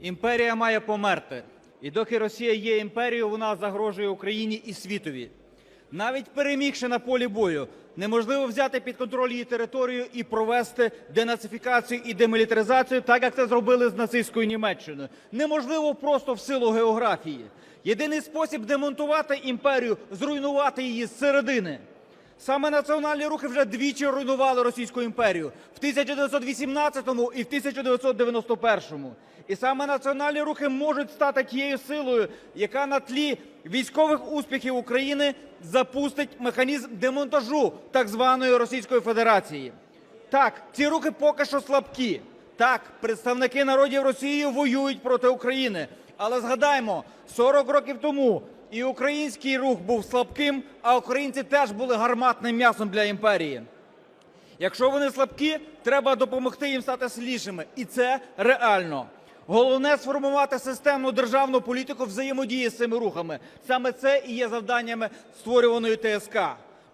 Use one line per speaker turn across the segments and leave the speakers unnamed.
Імперія має померти. І доки Росія є імперією, вона загрожує Україні і світові. Навіть перемігши на полі бою, неможливо взяти під контроль її територію і провести денацифікацію і демілітаризацію, так як це зробили з нацистською Німеччиною. Неможливо просто в силу географії. Єдиний спосіб демонтувати імперію зруйнувати її зсередини. Саме національні рухи вже двічі руйнували Російську імперію в 1918-му і в 1991-му. І саме національні рухи можуть стати тією силою, яка на тлі військових успіхів України запустить механізм демонтажу так званої Російської Федерації. Так, ці рухи поки що слабкі. Так, представники народів Росії воюють проти України. Але згадаймо, 40 років тому і український рух був слабким, а українці теж були гарматним м'ясом для імперії. Якщо вони слабкі, треба допомогти їм стати сильнішими. І це реально. Головне сформувати системну державну політику взаємодії з цими рухами. Саме це і є завданнями створюваної ТСК.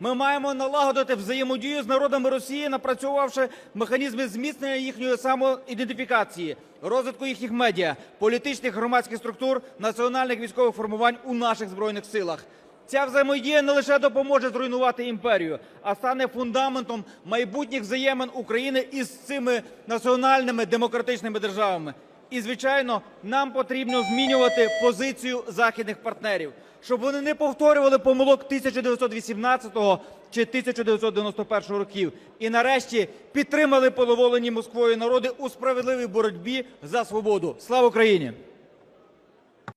Ми маємо налагодити взаємодію з народами Росії, напрацювавши механізми зміцнення їхньої самоідентифікації, розвитку їхніх медіа, політичних громадських структур, національних військових формувань у наших збройних силах. Ця взаємодія не лише допоможе зруйнувати імперію, а стане фундаментом майбутніх взаємин України із цими національними демократичними державами. І, звичайно, нам потрібно змінювати позицію західних партнерів, щоб вони не повторювали помилок 1918 чи 1991 років. І нарешті підтримали поневолені Москвою народи у справедливій боротьбі за свободу. Слава Україні!